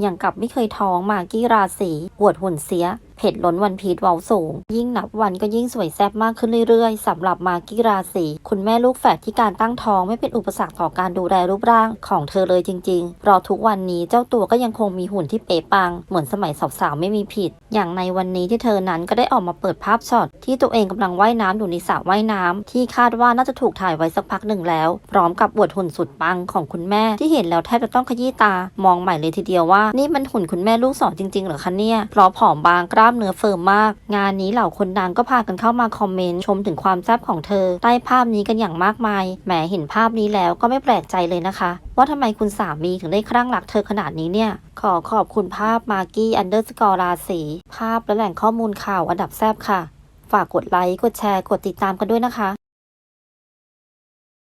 อย่างกับไม่เคยท้องมากี้ราศีอวดหุ่นเสียเผ็ดล้นวันพีทเว้าสูง ยิ่งนับวันก็ยิ่งสวยแซ่บมากขึ้นเรื่อยๆสำหรับมากิราศีคุณแม่ลูกแฝดที่การตั้งท้องไม่เป็นอุปสรรคต่อการดูแลรูปร่างของเธอเลยจริงๆเพราะทุกวันนี้เจ้าตัวก็ยังคงมีหุ่นที่เป๊ะปัง เหมือนสมัยสาวๆไม่มีผิด อย่างในวันนี้ที่เธอนั้นก็ได้ออกมาเปิดภาพช็อตที่ตัวเองกำลังว่ายน้ำอยู่ในสระว่ายน้ำที่คาดว่าน่าจะถูกถ่ายไว้สักพักหนึ่งแล้ว พร้อมกับอวดหุ่นสุดปังของคุณแม่ที่เห็นแล้วแทบจะต้องขยี้ตามองใหม่เลยทีเดียวว่า นี่มันหุ่นคุณแม่ลูกสองจริงๆเหรอคะเนี่ยเพราะผอมบางกล้ามเนื้อเฟิร์มมาก งานนี้เหล่าคนดังก็พากันเข้ามาคอมเมนต์ชมถึงความแซ่บของเธอ ใต้ภาพนี้กันอย่างมากมาย แหมเห็นภาพนี้แล้วก็ไม่แปลกใจเลยนะคะ ว่าทำไมคุณสามีถึงได้คลั่งรักเธอขนาดนี้เนี่ย ขอขอบคุณภาพมาร์กี้อันเดอร์สกอร์ราศีภาพและแหล่งข้อมูลข่าวอันดับแซบค่ะ ฝากกดไลค์กดแชร์กดติดตามกันด้วยนะคะ